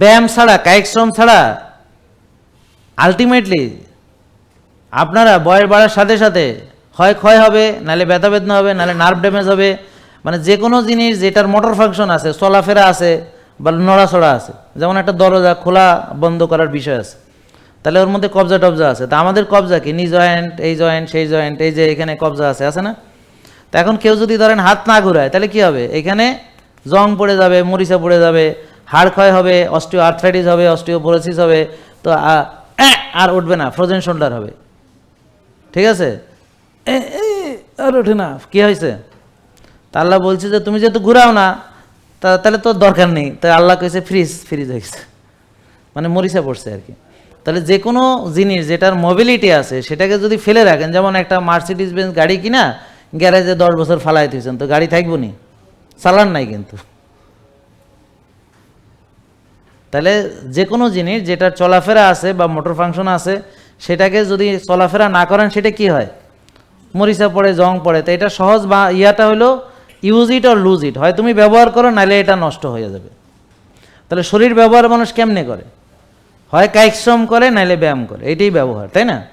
ব্যায়াম ছাড়া, কায়িক শ্রম ছাড়া আলটিমেটলি আপনারা বয়স বাড়ার সাথে সাথে হয় ক্ষয় হবে, নাহলে ব্যথা বেদনা হবে, নাহলে নার্ভ ড্যামেজ হবে মানে যে কোনো জিনিস যেটার মোটর ফাংশন আছে, চলাফেরা আছে বা নড়াচড়া আছে, যেমন একটা দরজা খোলা বন্ধ করার বিষয় আছে, তাহলে ওর মধ্যে কবজা টবজা আছে, তা আমাদের কবজা কি? নি জয়েন্ট এই জয়েন্ট সেই জয়েন্ট এই যে এখানে কবজা আছে আছে না? তা এখন কেউ যদি ধরেন হাত না ঘুরায়, তাহলে কি হবে? এখানে জং পড়ে যাবে, মরিচা পড়ে যাবে হাড় ক্ষয় হবে অস্টিও আর্থ্রাইটিস হবে অস্টিওপোরোসিস হবে, তো আর উঠবে না ফ্রোজেন শোল্ডার হবে। ঠিক আছে? আর ওঠে না, কি হয়েছে? তা আল্লাহ বলছে যে, তুমি যেহেতু ঘুরাও না, তা, তাহলে তোর দরকার নেই তাই আল্লাহ কইছে ফ্রিজ ফ্রিজ হয়ে গেছে। মানে মরিচা পড়ছে আর কি। তাহলে যে কোনো জিনিস যেটার মোবিলিটি আছে, সেটাকে যদি ফেলে রাখেন, যেমন একটা মার্সিডিজ বেঞ্চ গাড়ি কিনা, গ্যারেজে দশ বছর ফালাই দিয়েছেন তো গাড়ি থাকব নি? চালান নাই কিন্তু। তাহলে যে কোনো জিনিস যেটা চলাফেরা আছে বা মোটর ফাংশন আছে, সেটাকে যদি চলাফেরা না করেন, সেটা কি হয়? মরিচা পড়ে, জং পড়ে। তো এটা সহজ বা ইয়াটা হলো use it R lose it হয় তুমি ব্যবহার করো নাহলে এটা নষ্ট হয়ে যাবে। তাহলে শরীর ব্যবহার মানুষ কেমনে করে? হয় কায়িক শ্রম করে নাহলে ব্যায়াম করে। এটাই ব্যবহার, তাই না?